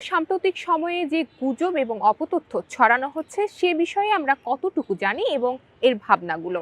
সাম্প্রতিক সময়ে যে গুজব এবং অপতথ্য ছড়ানো হচ্ছে, সে বিষয়ে আমরা কতটুকু জানি এবং এর ভাবনাগুলো?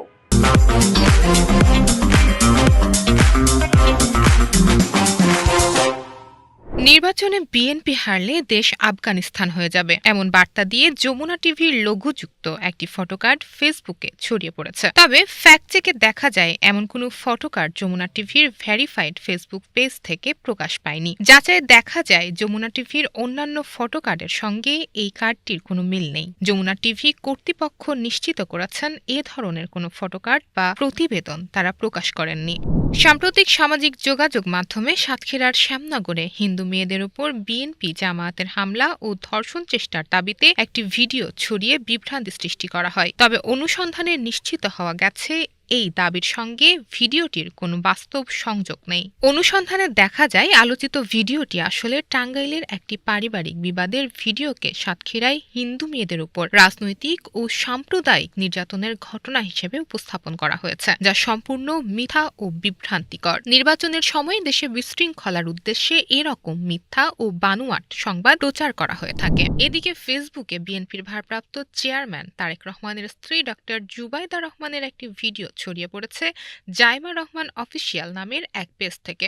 নির্বাচনে বিএনপি হারলে দেশ আফগানিস্তান হয়ে যাবে। এমন বার্তা দিয়ে যমুনা টিভির লঘুযুক্ত একটি ফটোকার্ড ফেসবুকে ছড়িয়ে পড়েছে। তবে ফ্যাক্ট চেকে দেখা যায়, এমন কোনো ফটোকার্ড যমুনা টিভির ভেরিফাইড ফেসবুক পেজ থেকে প্রকাশ পায়নি। যাচাই দেখা যায়, যমুনা টিভির অন্যান্য ফটোকার্ডের সঙ্গে এই কার্ডটির কোনো মিল নেই। যমুনা টিভি কর্তৃপক্ষ নিশ্চিত করেছেন, এ ধরনের কোনো ফটোকার্ড বা প্রতিবেদন তারা প্রকাশ করেননি। সাম্প্রতিক সামাজিক যোগাযোগ মাধ্যমে সাতক্ষীরার শ্যামনগরে হিন্দু মেয়েদের উপর বিএনপি জামায়াতের হামলা ও ধর্ষণ চেষ্টার দাবিতে একটি ভিডিও ছড়িয়ে বিভ্রান্তি সৃষ্টি করা হয়। তবে অনুসন্ধানে নিশ্চিত হওয়া গেছে এই দাবির সঙ্গে ভিডিওটির কোনো বাস্তব সংযোগ নেই। অনুসন্ধানে দেখা যায়, আলোচিত ভিডিওটি আসলে টাঙ্গাইলের একটি পারিবারিক বিবাদের ভিডিওকে সাতক্ষীরায় হিন্দু মেয়েদের উপর রাজনৈতিক ও সাম্প্রদায়িক নির্যাতনের ঘটনা হিসেবে উপস্থাপন করা হয়েছে, যা সম্পূর্ণ মিথ্যা ও বিভ্রান্তিকর। নির্বাচনের সময় দেশে বিশৃঙ্খলার উদ্দেশ্যে এরকম মিথ্যা ও বানুয়াট সংবাদ প্রচার করা হয়ে থাকে। এদিকে ফেসবুকে বিএনপির ভারপ্রাপ্ত চেয়ারম্যান তারেক রহমানের স্ত্রী ডক্টর জুবাইদা রহমানের একটি ভিডিও ছড়িয়ে পড়েছে জাইমা রহমান অফিসিয়াল নামের এক পেজ থেকে।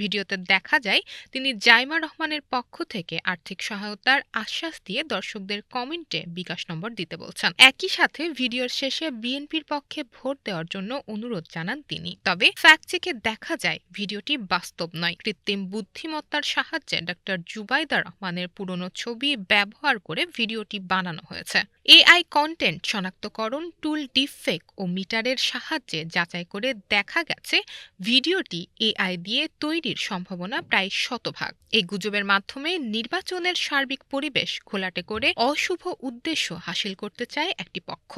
ভিডিওতে দেখা যায়, তিনি জাইমা রহমানের পক্ষ থেকে আর্থিক সহায়তার আশ্বাস দিয়ে দর্শকদের কমেন্টে বিকাশ নম্বর দিতে বলছেন। একই সাথে ভিডিওর শেষে বিএনপির পক্ষে ভোট দেওয়ার জন্য অনুরোধ জানান তিনি। তবে ফ্যাক্ট চেকে দেখা যায়, ভিডিওটি বাস্তব নয়। কৃত্রিম বুদ্ধিমত্তার সাহায্যে ডক্টর জুবাইদা রহমানের পুরনো ছবি ব্যবহার করে ভিডিওটি বানানো হয়েছে। এআই কন্টেন্ট শনাক্তকরণ টুল ডিফেক ও মিটারের সাহায্যে যাচাই করে দেখা গেছে, ভিডিওটি এআই দিয়ে তৈরির সম্ভাবনা প্রায় শতভাগ। এই গুজবের মাধ্যমে নির্বাচনের সার্বিক পরিবেশ ঘোলাটে করে অশুভ উদ্দেশ্য হাসিল করতে চায় একটি পক্ষ।